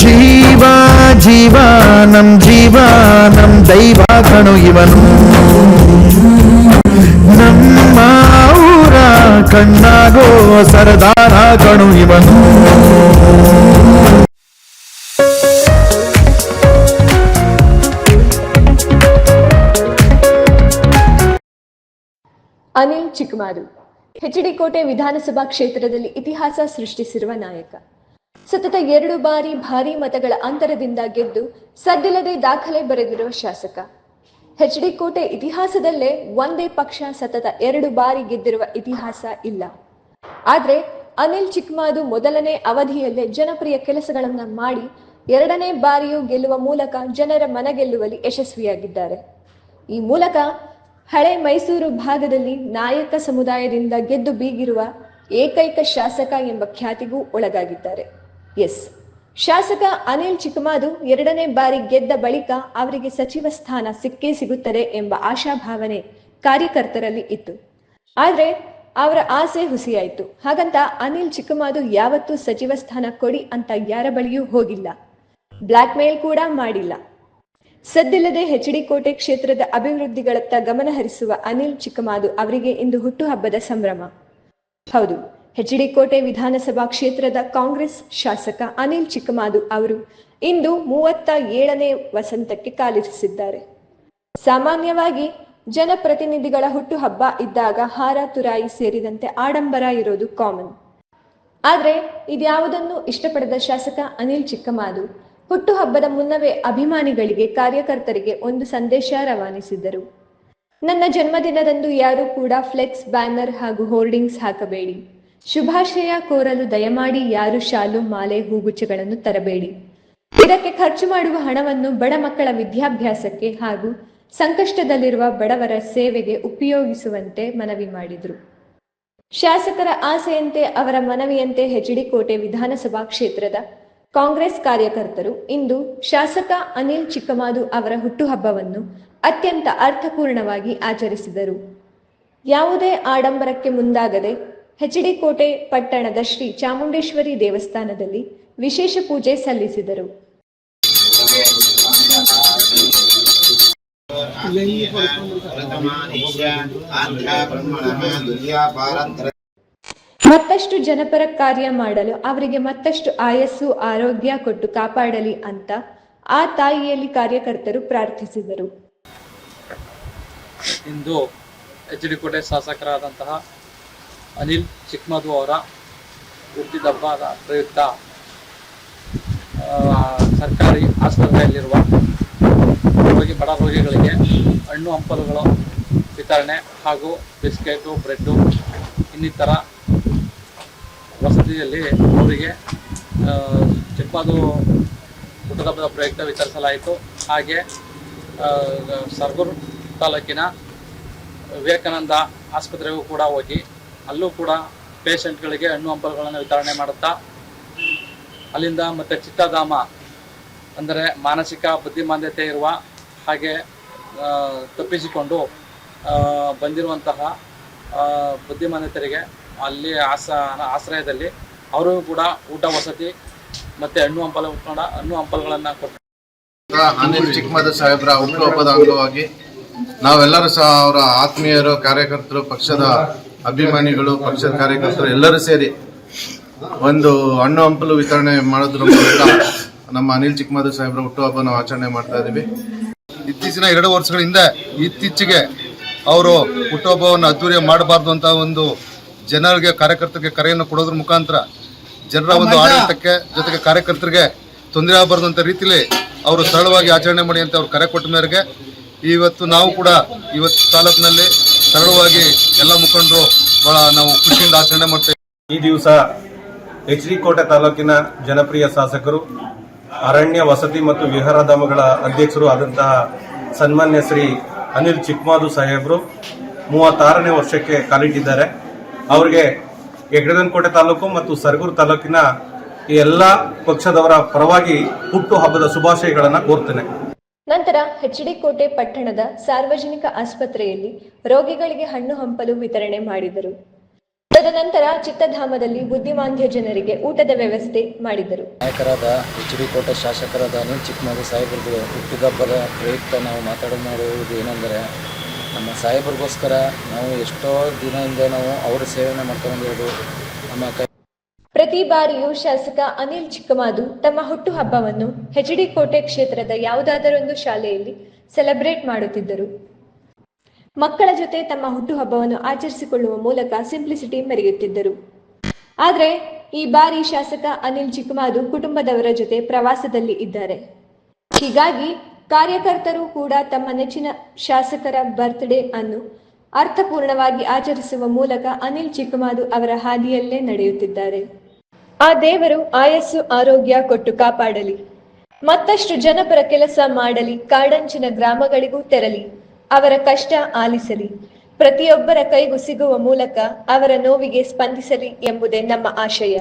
ಜೀವ ಜೀವ, ನಮ್ ಜೀವ, ನಮ್ ದೈವ ಕಣು ಇವನು. ನಮ್ಮ ಊರ ಕಣ್ಣಾಗೋ ಸರದಾರ ಕಣು ಇವನು. ಅನಿಲ್ ಚಿಕ್ಕಮಾರು, ಹೆಚ್ಡಿ ಕೋಟೆ ವಿಧಾನಸಭಾ ಕ್ಷೇತ್ರದಲ್ಲಿ ಇತಿಹಾಸ ಸೃಷ್ಟಿಸಿರುವ ನಾಯಕ. ಸತತ ಎರಡು ಬಾರಿ ಭಾರಿ ಮತಗಳ ಅಂತರದಿಂದ ಗೆದ್ದು ಸದ್ದಿಲ್ಲದೆ ದಾಖಲೆ ಬರೆದಿರುವ ಶಾಸಕ. ಹೆಚ್ಡಿ ಕೋಟೆ ಇತಿಹಾಸದಲ್ಲೇ ಒಂದೇ ಪಕ್ಷ ಸತತ ಎರಡು ಬಾರಿ ಗೆದ್ದಿರುವ ಇತಿಹಾಸ ಇಲ್ಲ. ಆದರೆ ಅನಿಲ್ ಚಿಕ್ಮಾದು ಮೊದಲನೇ ಅವಧಿಯಲ್ಲೇ ಜನಪ್ರಿಯ ಕೆಲಸಗಳನ್ನು ಮಾಡಿ ಎರಡನೇ ಬಾರಿಯೂ ಗೆಲ್ಲುವ ಮೂಲಕ ಜನರ ಮನ ಗೆಲ್ಲುವಲ್ಲಿ ಯಶಸ್ವಿಯಾಗಿದ್ದಾರೆ. ಈ ಮೂಲಕ ಹಳೆ ಮೈಸೂರು ಭಾಗದಲ್ಲಿ ನಾಯಕ ಸಮುದಾಯದಿಂದ ಗೆದ್ದು ಬೀಗಿರುವ ಏಕೈಕ ಶಾಸಕ ಎಂಬ ಖ್ಯಾತಿಗೂ ಒಳಗಾಗಿದ್ದಾರೆ. ಎಸ್. ಶಾಸಕ ಅನಿಲ್ ಚಿಕ್ಕಮಾದು ಎರಡನೇ ಬಾರಿ ಗೆದ್ದ ಬಳಿಕ ಅವರಿಗೆ ಸಚಿವ ಸ್ಥಾನ ಸಿಕ್ಕೇ ಸಿಗುತ್ತದೆ ಎಂಬ ಆಶಾಭಾವನೆ ಕಾರ್ಯಕರ್ತರಲ್ಲಿ ಇತ್ತು. ಆದರೆ ಅವರ ಆಸೆ ಹುಸಿಯಾಯಿತು. ಹಾಗಂತ ಅನಿಲ್ ಚಿಕ್ಕಮಾದು ಯಾವತ್ತೂ ಸಚಿವ ಸ್ಥಾನ ಕೊಡಿ ಅಂತ ಯಾರ ಬಳಿಯೂ ಹೋಗಿಲ್ಲ. ಬ್ಲಾಕ್ ಮೇಲ್ ಕೂಡ ಮಾಡಿಲ್ಲ. ಸದ್ದಿಲ್ಲದೆ ಹೆಚ್ಡಿ ಕೋಟೆ ಕ್ಷೇತ್ರದ ಅಭಿವೃದ್ಧಿಗಳತ್ತ ಗಮನ ಹರಿಸುವ ಅನಿಲ್ ಚಿಕ್ಕಮಾದು ಅವರಿಗೆ ಇಂದು ಹುಟ್ಟುಹಬ್ಬದ ಸಂಭ್ರಮ. ಹೌದು. ಹೆಚ್ಡಿ ಕೋಟೆ ವಿಧಾನಸಭಾ ಕ್ಷೇತ್ರದ ಕಾಂಗ್ರೆಸ್ ಶಾಸಕ ಅನಿಲ್ ಚಿಕ್ಕಮಾದು ಅವರು ಇಂದು ಮೂವತ್ತ ಏಳನೇ ವಸಂತಕ್ಕೆ ಕಾಲಿರಿಸಿದ್ದಾರೆ. ಸಾಮಾನ್ಯವಾಗಿ ಜನಪ್ರತಿನಿಧಿಗಳ ಹುಟ್ಟುಹಬ್ಬ ಇದ್ದಾಗ ಹಾರ, ತುರಾಯಿ ಸೇರಿದಂತೆ ಆಡಂಬರ ಇರೋದು ಕಾಮನ್. ಆದರೆ ಇದ್ಯಾವುದನ್ನು ಇಷ್ಟಪಡದ ಶಾಸಕ ಅನಿಲ್ ಚಿಕ್ಕಮಾದು? ಹುಟ್ಟುಹಬ್ಬದ ಮುನ್ನವೇ ಅಭಿಮಾನಿಗಳಿಗೆ ಕಾರ್ಯಕರ್ತರಿಗೆ ಒಂದು ಸಂದೇಶ ರವಾನಿಸಿದ್ದರು. ನನ್ನ ಜನ್ಮದಿನದಂದು ಯಾರೂ ಕೂಡ ಫ್ಲೆಕ್ಸ್, ಬ್ಯಾನರ್ ಹಾಗೂ ಹೋರ್ಡಿಂಗ್ಸ್ ಹಾಕಬೇಡಿ. ಶುಭಾಶಯ ಕೋರಲು ದಯಮಾಡಿ ಯಾರು ಶಾಲು, ಮಾಲೆ ಹೂಗುಚ್ಚಗಳನ್ನು ತರಬೇಡಿ. ಇದಕ್ಕೆ ಖರ್ಚು ಮಾಡುವ ಹಣವನ್ನು ಬಡ ಮಕ್ಕಳ ವಿದ್ಯಾಭ್ಯಾಸಕ್ಕೆ ಹಾಗೂ ಸಂಕಷ್ಟದಲ್ಲಿರುವ ಬಡವರ ಸೇವೆಗೆ ಉಪಯೋಗಿಸುವಂತೆ ಮನವಿ ಮಾಡಿದರು. ಶಾಸಕರ ಆಸೆಯಂತೆ ಅವರ ಮನವಿಯಂತೆ ಹೆಚ್ಡಿ ಕೋಟೆ ವಿಧಾನಸಭಾ ಕ್ಷೇತ್ರದ ಕಾಂಗ್ರೆಸ್ ಕಾರ್ಯಕರ್ತರು ಇಂದು ಶಾಸಕ ಅನಿಲ್ ಚಿಕ್ಕಮಾದು ಅವರ ಹುಟ್ಟುಹಬ್ಬವನ್ನು ಅತ್ಯಂತ ಅರ್ಥಪೂರ್ಣವಾಗಿ ಆಚರಿಸಿದರು. ಯಾವುದೇ ಆಡಂಬರಕ್ಕೆ ಮುಂದಾಗದೆ ಹೆಚ್ಡಿ ಕೋಟೆ ಪಟ್ಟಣದ ಶ್ರೀ ಚಾಮುಂಡೇಶ್ವರಿ ದೇವಸ್ಥಾನದಲ್ಲಿ ವಿಶೇಷ ಪೂಜೆ ಸಲ್ಲಿಸಿದರು. ಮತ್ತಷ್ಟು ಜನಪರ ಕಾರ್ಯ ಮಾಡಲು ಅವರಿಗೆ ಮತ್ತಷ್ಟು ಆಯಸ್ಸು, ಆರೋಗ್ಯ ಕೊಟ್ಟು ಕಾಪಾಡಲಿ ಅಂತ ಆ ತಾಯಿಯಲ್ಲಿ ಕಾರ್ಯಕರ್ತರು ಪ್ರಾರ್ಥಿಸಿದರು. ಇಂದು ಎಚ್ ಕೋಟೆ ಶಾಸಕರಾದಂತಹ ಅನಿಲ್ ಚಿಕ್ಕಮಧು ಅವರ ಹುಟ್ಟಿದಬ್ಬದ ಪ್ರಯುಕ್ತ ಸರ್ಕಾರಿ ಆಸ್ಪತ್ರೆಯಲ್ಲಿರುವ ರೋಗಿ, ಬಡ ರೋಗಿಗಳಿಗೆ ಹಣ್ಣು, ಹಂಪಲುಗಳು ವಿತರಣೆ ಹಾಗೂ ಬಿಸ್ಕೆಟು, ಬ್ರೆಡ್ಡು ಇನ್ನಿತರ ವಸತಿಯಲ್ಲಿ ಅವರಿಗೆ ಚಿಕ್ಕಮಧು ಚಿಕ್ಕಮದು ಹುಟ್ಟುಹಬ್ಬದ ಪ್ರಯುಕ್ತ ವಿತರಿಸಲಾಯಿತು. ಹಾಗೆ ಸರ್ಗೂರು ತಾಲೂಕಿನ ವಿವೇಕಾನಂದ ಆಸ್ಪತ್ರೆಗೂ ಕೂಡ ಹೋಗಿ ಅಲ್ಲೂ ಕೂಡ ಪೇಷಂಟ್ಗಳಿಗೆ ಹಣ್ಣು ಹಂಪಲುಗಳನ್ನು ವಿತರಣೆ ಮಾಡುತ್ತಾ, ಅಲ್ಲಿಂದ ಮತ್ತೆ ಚಿತ್ತಧಾಮ ಅಂದರೆ ಮಾನಸಿಕ ಬುದ್ಧಿಮಾಂದ್ಯತೆ ಇರುವ ಹಾಗೆ ತಪ್ಪಿಸಿಕೊಂಡು ಬಂದಿರುವಂತಹ ಬುದ್ಧಿಮಾಂದ್ಯತರಿಗೆ ಅಲ್ಲಿ ಆಸ, ಆಶ್ರಯದಲ್ಲಿ ಅವರಿಗೂ ಕೂಡ ಊಟ ವಸತಿ ಮತ್ತೆ ಹಣ್ಣು ಹಂಪಲು ಉತ್ಕೊಂಡ ಹಣ್ಣು ಹಂಪಲುಗಳನ್ನು ಕೊಟ್ಟು ಅನಿಲ್ ಚಿಕ್ಕಮದ ಸಾಹೇಬ್ರ ಹುಟ್ಟುಹಬ್ಬದ ಅಂಗವಾಗಿ ನಾವೆಲ್ಲರೂ ಸಹ ಅವರ ಆತ್ಮೀಯರು, ಕಾರ್ಯಕರ್ತರು, ಪಕ್ಷದ ಅಭಿಮಾನಿಗಳು ಪಕ್ಷದ ಕಾರ್ಯಕರ್ತರು ಎಲ್ಲರೂ ಸೇರಿ ಒಂದು ಹಣ್ಣು ಹಂಪಲು ವಿತರಣೆ ಮಾಡೋದ್ರ ಮೂಲಕ ನಮ್ಮ ಅನಿಲ್ ಚಿಕ್ಕಮಾದ ಸಾಹೇಬ್ರ ಹುಟ್ಟುಹಬ್ಬ ನಾವು ಆಚರಣೆ ಮಾಡ್ತಾ ಇದೀವಿ. ಇತ್ತೀಚಿನ ಎರಡು ವರ್ಷಗಳಿಂದ ಇತ್ತೀಚೆಗೆ ಅವರು ಹುಟ್ಟುಹಬ್ಬವನ್ನು ಅದ್ದೂರಿ ಮಾಡಬಾರ್ದು ಅಂತ ಒಂದು ಜನರಿಗೆ ಕಾರ್ಯಕರ್ತರಿಗೆ ಕರೆಯನ್ನು ಕೊಡೋದ್ರ ಮುಖಾಂತರ ಜನರ ಒಂದು ಆಡಳಿತಕ್ಕೆ ಜೊತೆಗೆ ಕಾರ್ಯಕರ್ತರಿಗೆ ತೊಂದರೆ ಆಗಬಾರ್ದು ಅಂತ ರೀತಿಲಿ ಅವರು ಸರಳವಾಗಿ ಆಚರಣೆ ಮಾಡಿ ಅಂತ ಅವ್ರು ಕರೆ ಕೊಟ್ಟ ಮೇರೆಗೆ ಇವತ್ತು ನಾವು ಕೂಡ ಇವತ್ತು ತಾಲೂಕಿನಲ್ಲಿ ಸರಳವಾಗಿ ಎಲ್ಲ ಮುಖಂಡರು ಬಹಳ ನಾವು ಖುಷಿಯಿಂದ ಆಚರಣೆ ಮಾಡ್ತೇವೆ ಈ ದಿವಸ ಎಚ್ ಡಿ ಕೋಟೆ ತಾಲೂಕಿನ ಜನಪ್ರಿಯ ಶಾಸಕರು, ಅರಣ್ಯ ವಸತಿ ಮತ್ತು ವಿಹಾರಧಾಮಗಳ ಅಧ್ಯಕ್ಷರು ಆದಂತಹ ಸನ್ಮಾನ್ಯ ಶ್ರೀ ಅನಿಲ್ ಚಿಕ್ಮಾದು ಸಾಹೇಬರು ಮೂವತ್ತಾರನೇ ವರ್ಷಕ್ಕೆ ಕಾಲಿಟ್ಟಿದ್ದಾರೆ. ಅವರಿಗೆ ಕೋಟೆ ತಾಲೂಕು ಮತ್ತು ಸರಗೂರು ತಾಲೂಕಿನ ಎಲ್ಲ ಪಕ್ಷದವರ ಪರವಾಗಿ ಹುಟ್ಟು ಹಬ್ಬದ ಶುಭಾಶಯಗಳನ್ನು ಕೋರ್ತೇನೆ. ನಂತರ ಹೆಚ್ಡಿ ಕೋಟೆ ಪಟ್ಟಣದ ಸಾರ್ವಜನಿಕ ಆಸ್ಪತ್ರೆಯಲ್ಲಿ ರೋಗಿಗಳಿಗೆ ಹಣ್ಣು ಹಂಪಲು ವಿತರಣೆ ಮಾಡಿದರು. ತದನಂತರ ಚಿತ್ತಧಾಮದಲ್ಲಿ ಬುದ್ಧಿಮಾಂದ್ಯ ಜನರಿಗೆ ಊಟದ ವ್ಯವಸ್ಥೆ ಮಾಡಿದರು. ನಾಯಕರಾದ ಎಚ್ ಕೋಟೆ ಶಾಸಕರಾದ ಅನಿಲ್ ಚಿಕ್ಕಮಗು ಸಾಹೇಬರದು ಹುಟ್ಟಿದಬ್ಬದ ಪ್ರಯುಕ್ತ ನಾವು ಮಾತಾಡೋ ಮಾಡುವುದು ಏನೆಂದರೆ, ನಮ್ಮ ಸಾಹೇಬರಿಗೋಸ್ಕರ ನಾವು ಎಷ್ಟೋ ದಿನದಿಂದ ನಾವು ಅವರ ಸೇವನೆ ಮಾಡ್ಕೊಂಡು ನಮ್ಮ ಪ್ರತಿ ಬಾರಿಯೂ ಶಾಸಕ ಅನಿಲ್ ಚಿಕ್ಕಮಾದು ತಮ್ಮ ಹುಟ್ಟುಹಬ್ಬವನ್ನು ಹೆಚ್ಡಿ ಕೋಟೆ ಕ್ಷೇತ್ರದ ಯಾವುದಾದರೊಂದು ಶಾಲೆಯಲ್ಲಿ ಸೆಲೆಬ್ರೇಟ್ ಮಾಡುತ್ತಿದ್ದರು. ಮಕ್ಕಳ ಜೊತೆ ತಮ್ಮ ಹುಟ್ಟುಹಬ್ಬವನ್ನು ಆಚರಿಸಿಕೊಳ್ಳುವ ಮೂಲಕ ಸಿಂಪ್ಲಿಸಿಟಿ ಮೆರೆಯುತ್ತಿದ್ದರು. ಆದರೆ, ಈ ಬಾರಿ ಶಾಸಕ ಅನಿಲ್ ಚಿಕ್ಕಮಾದು ಕುಟುಂಬದವರ ಜೊತೆ ಪ್ರವಾಸದಲ್ಲಿ ಇದ್ದಾರೆ. ಹೀಗಾಗಿ ಕಾರ್ಯಕರ್ತರು ಕೂಡ ತಮ್ಮ ನೆಚ್ಚಿನ ಶಾಸಕರ ಬರ್ತ್ಡೇ ಅನ್ನು ಅರ್ಥಪೂರ್ಣವಾಗಿ ಆಚರಿಸುವ ಮೂಲಕ ಅನಿಲ್ ಚಿಕ್ಕಮಾದು ಅವರ ಹಾದಿಯಲ್ಲೇ ನಡೆಯುತ್ತಿದ್ದಾರೆ. ಆ ದೇವರು ಆಯಸ್ಸು ಆರೋಗ್ಯ ಕೊಟ್ಟು ಕಾಪಾಡಲಿ. ಮತ್ತಷ್ಟು ಜನಪರ ಕೆಲಸ ಮಾಡಲಿ, ಕಾಡಂಚಿನ ಗ್ರಾಮಗಳಿಗೂ ತೆರಲಿ, ಅವರ ಕಷ್ಟ ಆಲಿಸಲಿ. ಪ್ರತಿಯೊಬ್ಬರ ಕೈಗೂ ಸಿಗುವ ಮೂಲಕ ಅವರ ನೋವಿಗೆ ಸ್ಪಂದಿಸಲಿ ಎಂಬುದೇ ನಮ್ಮ ಆಶಯ.